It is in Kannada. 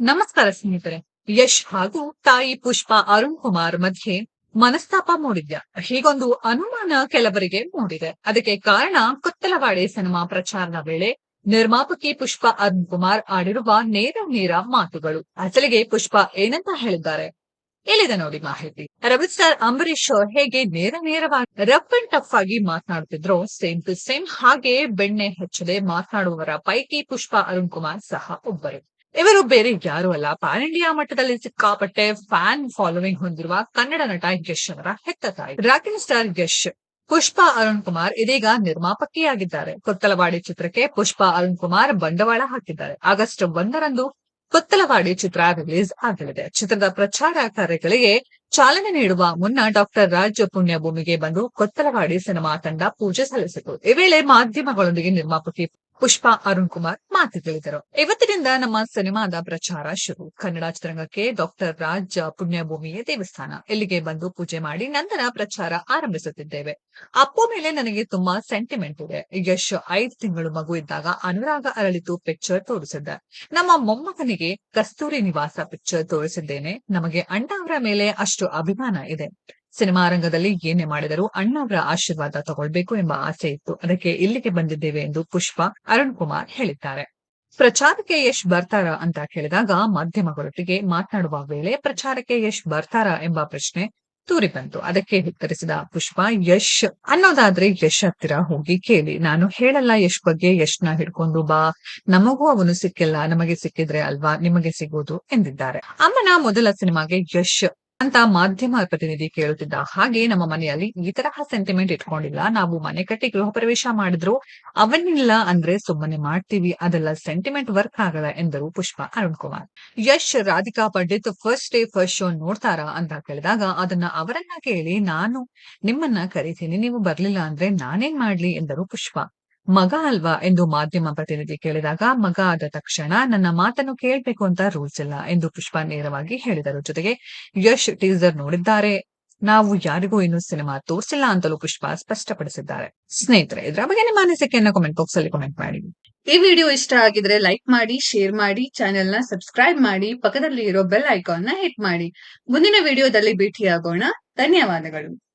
ನಮಸ್ಕಾರ ಸ್ನೇಹಿತರೆ. ಯಶ್ ಹಾಗೂ ತಾಯಿ ಪುಷ್ಪ ಅರುಣ್ ಕುಮಾರ್ ಮಧ್ಯೆ ಮನಸ್ತಾಪ ಮೂಡಿದ್ಯಾ? ಹೀಗೊಂದು ಅನುಮಾನ ಕೆಲವರಿಗೆ ಮೂಡಿದೆ. ಅದಕ್ಕೆ ಕಾರಣ ಕೊತ್ತಲವಾಡಿ ಸಿನಿಮಾ ಪ್ರಚಾರದ ವೇಳೆ ನಿರ್ಮಾಪಕಿ ಪುಷ್ಪ ಅರುಣ್ ಕುಮಾರ್ ಆಡಿರುವ ನೇರ ನೇರ ಮಾತುಗಳು. ಅಸಲಿಗೆ ಪುಷ್ಪ ಏನಂತ ಹೇಳಿದ್ದಾರೆ? ಇಲ್ಲಿದೆ ನೋಡಿ ಮಾಹಿತಿ. ರವಿ ಸ್ಟಾರ್ ಅಂಬರೀಶ್ ಹೇಗೆ ನೇರ ನೇರವಾಗಿ ರಫ್ ಅಂಡ್ ಟಫ್ ಆಗಿ ಮಾತನಾಡುತ್ತಿದ್ರು ಸೇಮ್ ಟು ಸೇಮ್ ಹಾಗೆ ಬೆಣ್ಣೆ ಹೆಚ್ಚದೆ ಮಾತನಾಡುವವರ ಪೈಕಿ ಪುಷ್ಪ ಅರುಣ್ ಕುಮಾರ್ ಸಹ ಒಬ್ಬರು. ಇವರು ಬೇರೆ ಯಾರು ಅಲ್ಲ. ಪ್ಯಾನ್ ಇಂಡಿಯಾ ಮಟ್ಟದಲ್ಲಿ ಸಿಕ್ಕಾಪಟ್ಟೆ ಫ್ಯಾನ್ ಫಾಲೋವಿಂಗ್ ಹೊಂದಿರುವ ಕನ್ನಡ ನಟ ಯಶ್ ಅವರ ಹೆತ್ತ ತಾಯಿ ರಾಕಿಂಗ್ ಸ್ಟಾರ್ ಯಶ್ ಪುಷ್ಪ ಅರುಣ್ ಕುಮಾರ್ ಇದೀಗ ನಿರ್ಮಾಪಕಿಯಾಗಿದ್ದಾರೆ. ಕೊತ್ತಲವಾಡಿ ಚಿತ್ರಕ್ಕೆ ಪುಷ್ಪ ಅರುಣ್ ಕುಮಾರ್ ಬಂಡವಾಳ ಹಾಕಿದ್ದಾರೆ. ಆಗಸ್ಟ್ ಒಂದರಂದು ಕೊತ್ತಲವಾಡಿ ಚಿತ್ರ ರಿಲೀಸ್ ಆಗಲಿದೆ. ಚಿತ್ರದ ಪ್ರಚಾರ ಕಾರ್ಯಗಳಿಗೆ ಚಾಲನೆ ನೀಡುವ ಮುನ್ನ ಡಾಕ್ಟರ್ ರಾಜ್ಯ ಪುಣ್ಯಭೂಮಿಗೆ ಬಂದು ಕೊತ್ತಲವಾಡಿ ಸಿನಿಮಾ ತಂಡ ಪೂಜೆ ಸಲ್ಲಿಸಿತು. ಈ ವೇಳೆ ಮಾಧ್ಯಮಗಳೊಂದಿಗೆ ನಿರ್ಮಾಪಕಿ ಪುಷ್ಪಾ ಅರುಣ್ ಕುಮಾರ್ ಮಾತುಗಳಿದರು ಇವತ್ತಿನಿಂದ ನಮ್ಮ ಸಿನಿಮಾದ ಪ್ರಚಾರ ಶುರು. ಕನ್ನಡ ಚಿತ್ರರಂಗಕ್ಕೆ ಡಾಕ್ಟರ್ ರಾಜ್ ಪುಣ್ಯಭೂಮಿಯ ದೇವಸ್ಥಾನ. ಇಲ್ಲಿಗೆ ಬಂದು ಪೂಜೆ ಮಾಡಿ ನಂತರ ಪ್ರಚಾರ ಆರಂಭಿಸುತ್ತಿದ್ದೇವೆ. ಅಪ್ಪು ಮೇಲೆ ನನಗೆ ತುಂಬಾ ಸೆಂಟಿಮೆಂಟ್ ಇದೆ. ಯಶ್ ಐದು ತಿಂಗಳು ಮಗು ಇದ್ದಾಗ ಅನುರಾಗ ಅರಳಿತು ಪಿಕ್ಚರ್ ತೋರಿಸಿದ್ದ. ನಮ್ಮ ಮೊಮ್ಮಗನಿಗೆ ಕಸ್ತೂರಿ ನಿವಾಸ ಪಿಕ್ಚರ್ ತೋರಿಸಿದ್ದೇನೆ. ನಮಗೆ ಅಣ್ಣ ಅವರ ಮೇಲೆ ಅಷ್ಟು ಅಭಿಮಾನ ಇದೆ. ಸಿನಿಮಾ ರಂಗದಲ್ಲಿ ಏನೇ ಮಾಡಿದರೂ ಅಣ್ಣಾವ್ರ ಆಶೀರ್ವಾದ ತಗೊಳ್ಬೇಕು ಎಂಬ ಆಸೆ ಇತ್ತು. ಅದಕ್ಕೆ ಇಲ್ಲಿಗೆ ಬಂದಿದ್ದೇವೆ ಎಂದು ಪುಷ್ಪ ಅರುಣ್ ಕುಮಾರ್ ಹೇಳಿದ್ದಾರೆ. ಪ್ರಚಾರಕ್ಕೆ ಯಶ್ ಬರ್ತಾರ ಅಂತ ಕೇಳಿದಾಗ ಮಾಧ್ಯಮಗಳೊಟ್ಟಿಗೆ ಮಾತನಾಡುವ ವೇಳೆ ಪ್ರಚಾರಕ್ಕೆ ಯಶ್ ಬರ್ತಾರ ಎಂಬ ಪ್ರಶ್ನೆ ತೂರಿ ಬಂತು. ಅದಕ್ಕೆ ಉತ್ತರಿಸಿದ ಪುಷ್ಪ, ಯಶ್, ಅನ್ನೋದಾದ್ರೆ ಯಶ್ ಹತ್ತಿರ ಹೋಗಿ ಕೇಳಿ. ನಾನು ಹೇಳಲ್ಲ ಯಶ್ ಬಗ್ಗೆ ಯಶ್ನ ಹಿಡ್ಕೊಂಡು ಬಾ. ನಮಗೂ ಅವನು ಸಿಕ್ಕಿಲ್ಲ. ನಮಗೆ ಸಿಕ್ಕಿದ್ರೆ ಅಲ್ವಾ? ನಿಮಗೆ ಸಿಗೋದು ಎಂದಿದ್ದಾರೆ. ಅಮ್ಮನ ಮೊದಲ ಸಿನಿಮಾಗೆ ಯಶ್ ಅಂತ ಮಾಧ್ಯಮ ಪ್ರತಿನಿಧಿ ಕೇಳುತ್ತಿದ್ದ ಹಾಗೆ ನಮ್ಮ ಮನೆಯಲ್ಲಿ ಈ ತರಹ ಸೆಂಟಿಮೆಂಟ್ ಇಟ್ಕೊಂಡಿಲ್ಲ. ನಾವು ಮನೆ ಕಟ್ಟಿ ಗೃಹ ಪ್ರವೇಶ ಮಾಡಿದ್ರು. ಅವನ್ನಿಲ್ಲ ಅಂದ್ರೆ ಸುಮ್ಮನೆ ಮಾಡ್ತೀವಿ. ಅದೆಲ್ಲ ಸೆಂಟಿಮೆಂಟ್ ವರ್ಕ್ ಆಗಲ್ಲ ಎಂದರು Pushpa Arun Kumar Yash Radhika Pandit first day first show ನೋಡ್ತಾರಾ ಅಂತ ಕೇಳಿದಾಗ ಅದನ್ನ ಅವರನ್ನ ಕೇಳಿ, ನಾನು ನಿಮ್ಮನ್ನ ಕರಿತೀನಿ. ನೀವು ಬರ್ಲಿಲ್ಲ ಅಂದ್ರೆ ನಾನೇನ್ ಮಾಡ್ಲಿ? ಎಂದರು ಪುಷ್ಪ. ಮಗ ಅಲ್ವಾ ಎಂದು ಮಾಧ್ಯಮ ಪ್ರತಿನಿಧಿ ಕೇಳಿದಾಗ, ಮಗ ಆದ ತಕ್ಷಣ ನನ್ನ ಮಾತನ್ನು ಕೇಳಬೇಕು ಅಂತ ರೂಲ್ಸ್ ಇಲ್ಲ ಎಂದು ಪುಷ್ಪಾ ನೇರವಾಗಿ ಹೇಳಿದರು. ಜೊತೆಗೆ ಯಶ್ ಟೀಸರ್ ನೋಡಿದ್ದಾರೆ. ನಾವು ಯಾರಿಗೂ ಇನ್ನು ಸಿನಿಮಾ ತೋರಿಸಿಲ್ಲ ಅಂತಲೂ ಪುಷ್ಪ ಸ್ಪಷ್ಟಪಡಿಸಿದ್ದಾರೆ. ಸ್ನೇಹಿತರೆ, ಇದರ ಬಗ್ಗೆ ನಿಮ್ಮ ಅನಿಸಿಕೆಯನ್ನ ಕಾಮೆಂಟ್ ಬಾಕ್ಸ್ ಅಲ್ಲಿ ಕಾಮೆಂಟ್ ಮಾಡಿ. ಈ ವಿಡಿಯೋ ಇಷ್ಟ ಆಗಿದ್ರೆ ಲೈಕ್ ಮಾಡಿ ಶೇರ್ ಮಾಡಿ ಚಾನೆಲ್ನ ಸಬ್ಸ್ಕ್ರೈಬ್ ಮಾಡಿ ಪಕ್ಕದಲ್ಲಿ ಇರೋ ಬೆಲ್ ಐಕಾನ್ನ ಹಿಟ್ ಮಾಡಿ. ಮುಂದಿನ ವಿಡಿಯೋದಲ್ಲಿ ಭೇಟಿಯಾಗೋಣ. ಧನ್ಯವಾದಗಳು.